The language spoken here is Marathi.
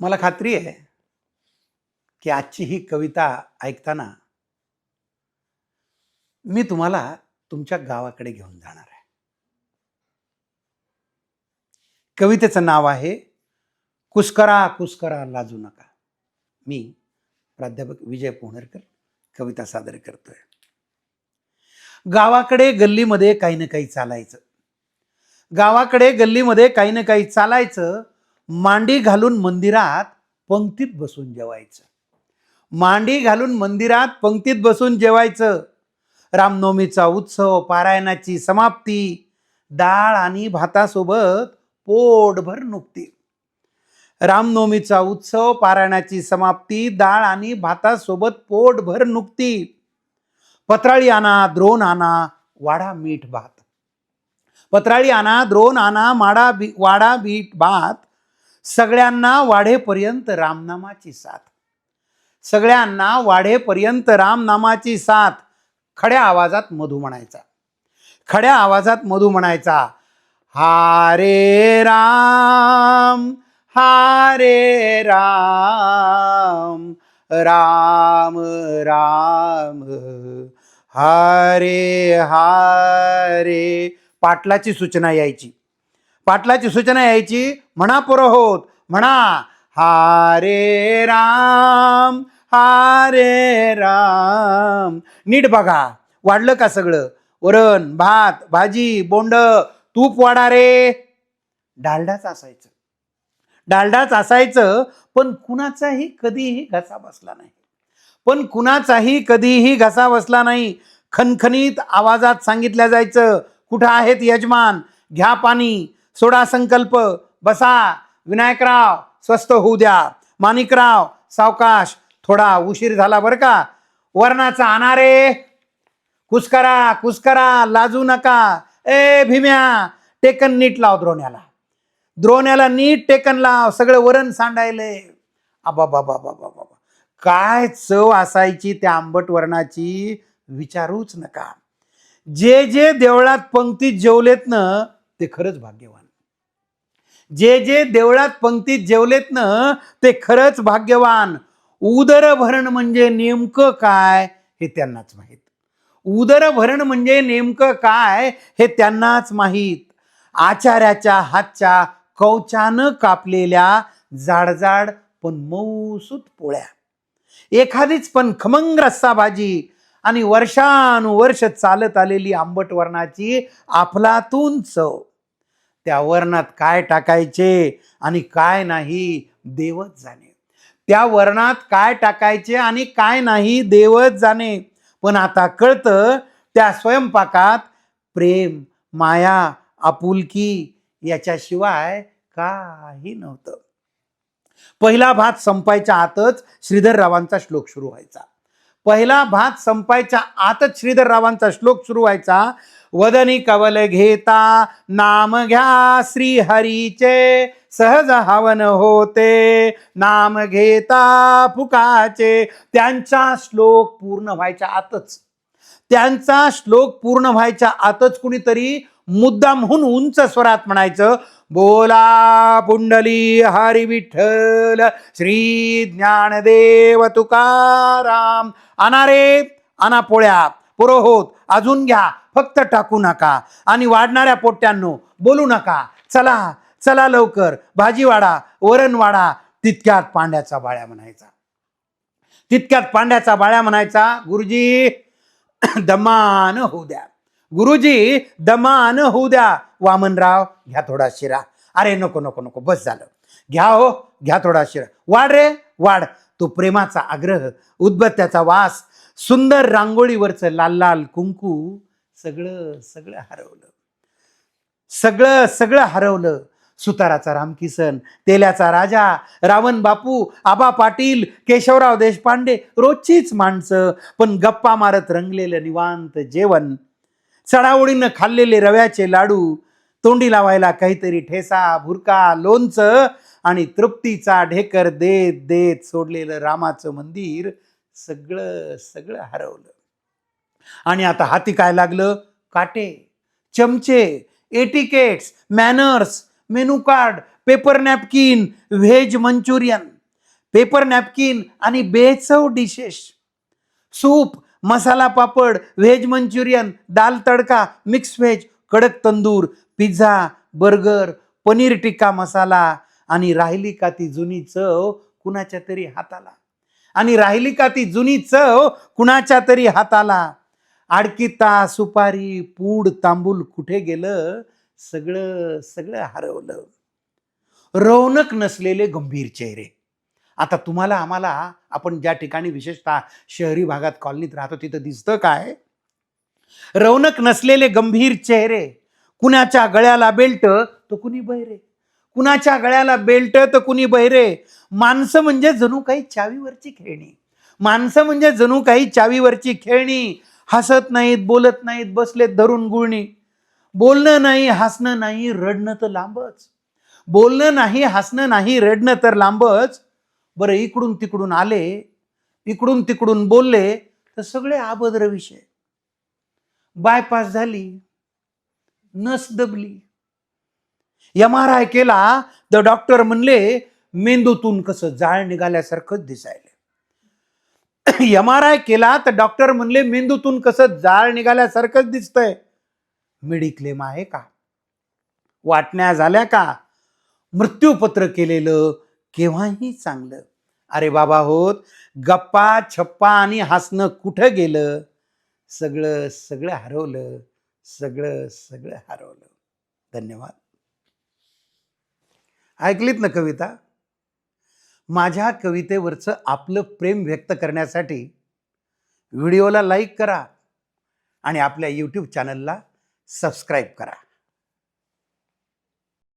मला खात्री आहे की आजची ही कविता ऐकताना मी तुम्हाला तुमच्या गावाकडे घेऊन जाणार आहे. कवितेचं नाव आहे कुस्करा कुस्करा लाजू नका. मी प्राध्यापक विजय पोहणेरकर कविता सादर करतोय. गावाकडे गल्लीमध्ये काही ना काही चालायचं. गावाकडे गल्लीमध्ये काही ना काही चालायचं मांडी घालून मंदिरात पंक्तीत बसून जेवायचं. मांडी घालून मंदिरात पंक्तीत बसून जेवायचं. रामनवमीचा उत्सव पारायणाची समाप्ती डाळ आणि भातासोबत पोटभर नुकती. रामनवमीचा उत्सव पारायणाची समाप्ती डाळ आणि भातासोबत पोटभर नुकती. पत्राळी आणा द्रोण आणा वाडा मीठ भात. पत्राळी आणा द्रोण आणा माडा बी वाडा बीट भात सगळ्यांना वाढेपर्यंत रामनामाची साथ. सगळ्यांना वाढेपर्यंत रामनामाची साथ. खड्या आवाजात मधू म्हणायचा. खड्या आवाजात मधू म्हणायचा हारे राम हारे राम राम राम हरे हारे. पाटलाची सूचना यायची. पाटलाची सूचना यायची म्हणा पुरोहोत म्हणा. हारे राम हारे राम. नीट बघा वाढलं का सगळं? वरण भात भाजी बोंड तूप वाढा रे. डालडाच असायचं. डालडाच असायचं पण कुणाचाही कधीही घसा बसला नाही. पण कुणाचाही कधीही घसा बसला नाही. खनखनीत आवाजात सांगितलं जायचं कुठं आहेत यजमान? घ्या पाणी. सोडा संकल्प. बसा. विनायकराव स्वस्त होऊ द्या. माणिकराव सावकाश. थोडा उशीर झाला बरं का? वर्णाचा अनारे कुस्करा कुस्करा लाजू नका. ए भीम्या टेकन नीट लाव द्रोण्याला. द्रोण्याला नीट टेकन लाव. सगळं वरण सांडायले. आबा बाबा बाबा बाबा काय चव असायची त्या आंबट वरणाची? विचारूच नका. जे जे देवळात पंक्तीत जेवलेत ना ते खरंच भाग्यवान. जे जे देवळात पंक्तीत जेवलेत ना ते खरंच भाग्यवान. उदरभरण म्हणजे नेमकं काय हे त्यांनाच माहीत. उदरभरण म्हणजे नेमकं काय हे त्यांनाच माहीत. आचार्याच्या हातच्या कवचानं कापलेल्या जाडजाड पण मऊसूत पोळ्या. एखादीच पण खमंग रस्सा भाजी आणि वर्षानुवर्ष चालत आलेली आंबट वर्णाची आपलातून चव. त्या वर्णात काय टाकायचे आणि काय नाही देवच जाणे. त्या वर्णात काय टाकायचे आणि काय नाही देवच जाणे. पण आता कळतं त्या स्वयंपाकात प्रेम माया आपुलकी याच्याशिवाय काही नव्हतं. पहिला भात संपायच्या आतच श्रीधररावांचा श्लोक सुरू व्हायचा. पहिला भात संपायच्या आतच श्रीधररावांचा श्लोक सुरू व्हायचा. वदनी कवल घेता नाम घ्या श्री हरीचे सहज हवन होते नाम घेता फुकाचे. त्यांचा श्लोक पूर्ण व्हायच्या आतच. त्यांचा श्लोक पूर्ण व्हायच्या आतच कुणीतरी मुद्दामहून म्हणून उंच स्वरात म्हणायचं बोला पुंडली हरी विठ्ठल श्री ज्ञानदेव तुकाराम अनारे रे पोळ्या. पुरोहोत अजून घ्या. फक्त टाकू नका. आणि वाढणाऱ्या पोट्यांनो बोलू नका. चला चला लवकर. भाजी वाडा वरण वाडा तितक्यात पांड्याचा बाळ्या म्हणायचा. तितक्यात पांड्याचा बाळ्या म्हणायचा गुरुजी दमान होऊ द्या. गुरुजी दमान होऊ द्या. वामनराव घ्या थोडा शिरा. अरे नको नको नको. बस झालं. घ्या हो घ्या थोडा शिरा. वाढ रे वाढ. तो प्रेमाचा आग्रह उद्बत्त्याचा वास सुंदर रांगोळीवरचं लाल लाल कुंकू सगळं सगळं हरवलं. सगळं सगळं हरवलं. सुताराचा रामकिसन तेल्याचा राजा रावण बापू आबा पाटील केशवराव देशपांडे रोजचीच माणसं पण गप्पा मारत रंगलेलं निवांत जेवण. चढाओढीनं खाल्लेले रव्याचे लाडू तोंडी लावायला काहीतरी ठेसा भुरका लोणचं आणि तृप्तीचा ढेकर देत देत सोडलेलं रामाचं मंदिर सगळं सगळं हरवलं. आणि आता हाती काय लागलं? काटे चमचे etiquettes manners menu card paper napkin veg Manchurian paper napkin आणि बेचव dishes soup masala papad veg Manchurian दाल तडका मिक्स व्हेज कडक तंदूर पिझ्झा बर्गर पनीर टिक्का मसाला आणि राहिली का ती जुनी चव कुणाच्या तरी हाताला? आणि राहिली का ती जुनी चव कुणाच्या तरी हाताला? आडकिता सुपारी पूड तांबूल कुठे गेलं? सगळं सगळं हरवलं. रौनक नसलेले गंभीर चेहरे. आता तुम्हाला आम्हाला आपण ज्या ठिकाणी विशेषतः शहरी भागात कॉलनीत राहतो तिथं दिसतं काय? रौनक नसलेले गंभीर चेहरे. कुणाच्या गळ्याला बेल्ट तो कुणी बहिरे कुणाच्या गळ्याला बेल्ट तर कुणी बहिरे? माणसं म्हणजे जणू काही चावीवरची खेळणी. माणसं म्हणजे जणू काही चावीवरची खेळणी. हसत नाहीत बोलत नाहीत बसलेत धरून गुळणी. बोलणं नाही हसणं नाही रडणं तर लांबच. बोलणं नाही हसणं नाही रडणं तर लांबच. बरं इकडून तिकडून आले इकडून तिकडून बोलले तर सगळे आबद्र विषय. बायपास झाली. नस दबली. एम आर आय केला तर डॉक्टर म्हणले मेंदूतून कसं जाळ निघाल्यासारखंच दिसायला एम आर आय केला तर डॉक्टर म्हणले मेंदूतून कसं जाळ निघाल्यासारखंच दिसतंय. मेडिक्लेम आहे का? वाटण्या झाल्या का? मृत्यूपत्र केलेलं केव्हाही चांगलं. अरे बाबा होत गप्पा छप्पा आणि हसणं कुठं गेलं? सगळं सगळं हरवलं सगळं सगळं हरवलं. धन्यवाद. ऐकलीत ना कविता? माझ्या कवितेवरचं आपलं प्रेम व्यक्त करण्यासाठी व्हिडिओला लाईक करा आणि आपल्या यूट्यूब चॅनलला सबस्क्राईब करा.